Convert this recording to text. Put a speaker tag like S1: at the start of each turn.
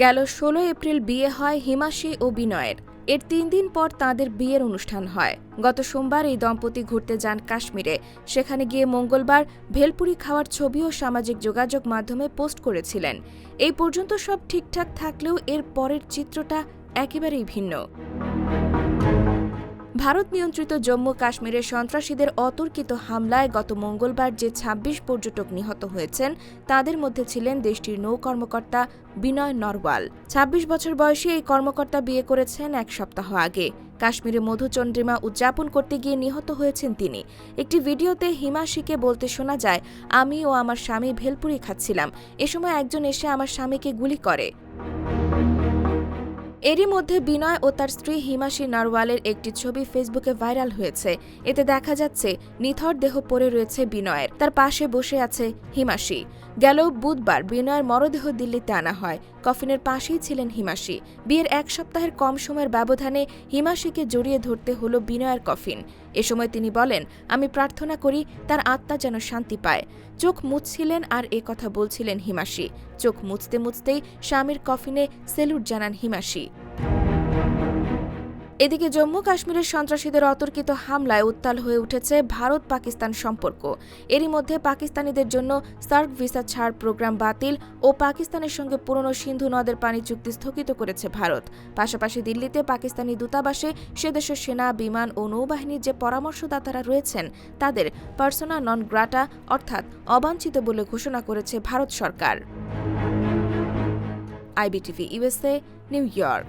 S1: গেল ষোলো এপ্রিল বিয়ে হয় হিমাশি ও বিনয়ের। এর তিন দিন পর তাঁদের বিয়ের অনুষ্ঠান হয়। গত সোমবার এই দম্পতি ঘুরতে যান কাশ্মীরে। সেখানে গিয়ে মঙ্গলবার ভেলপুরি খাওয়ার ছবিও সামাজিক যোগাযোগ মাধ্যমে পোস্ট করেছিলেন। এই পর্যন্ত সব ঠিকঠাক থাকলেও এর পরের চিত্রটা একেবারেই ভিন্ন। ভারত নিয়ন্ত্রিত জম্মু কাশ্মীরে সন্ত্রাসীদের অতর্কিত হামলায় গত মঙ্গলবার যে ২৬ পর্যটক নিহত হয়েছেন, তাদের মধ্যে ছিলেন দেশটির নৌ কর্মকর্তা বিনয় নরওয়াল। ২৬ বছর বয়সী এই কর্মকর্তা বিয়ে করেছেন এক সপ্তাহ আগে। কাশ্মীরে মধুচন্দ্রিমা উদযাপন করতে গিয়ে নিহত হয়েছেন তিনি। একটি ভিডিওতে হিমাশিকে বলতে শোনা যায়, আমি ও আমার স্বামী ভেলপুরি খাচ্ছিলাম। এ সময় একজন এসে আমার স্বামীকে গুলি করে। এরই মধ্যে বিনয় ও তার স্ত্রী হিমাশি নারওয়ালের একটি ছবি ফেসবুকে ভাইরাল হয়েছে। এতে দেখা যাচ্ছে, নিথর দেহ পড়ে রয়েছে বিনয়ের। তার পাশে বসে আছে হিমাশি। গেল বুধবার বিনয়ের মরদেহ দিল্লিতে আনা হয়। কফিনের পাশেই ছিলেন হিমাশি। বিয়ের এক সপ্তাহের কম সময়ের ব্যবধানে হিমাশিকে জড়িয়ে ধরতে হলো বিনয়ের কফিন। এ সময় তিনি বলেন, আমি প্রার্থনা করি তার আত্মা যেন শান্তি পায়। চোখ মুছছিলেন আর এ কথা বলছিলেন হিমাশি। চোখ মুছতে মুছতেই স্বামীর কফিনে সেলুট জানান হিমাশি। এদিকে জম্মু কাশ্মীরের সন্ত্রাসীদের অতর্কিত হামলায় উত্তাল হয়ে উঠেছে ভারত পাকিস্তান সম্পর্ক। এরই মধ্যে পাকিস্তানিদের জন্য সার্ক ভিসা ছাড় প্রোগ্রাম বাতিল ও পাকিস্তানের সঙ্গে পুরনো সিন্ধু নদের পানি চুক্তি স্থগিত করেছে ভারত। পাশাপাশি দিল্লিতে পাকিস্তানি দূতাবাসে সে দেশের সেনা, বিমান ও নৌবাহিনীর যে পরামর্শদাতারা রয়েছেন, তাদের পার্সোনা নন গ্রাটা অর্থাৎ অবাঞ্ছিত বলে ঘোষণা করেছে ভারত সরকার। IBTV USA New York.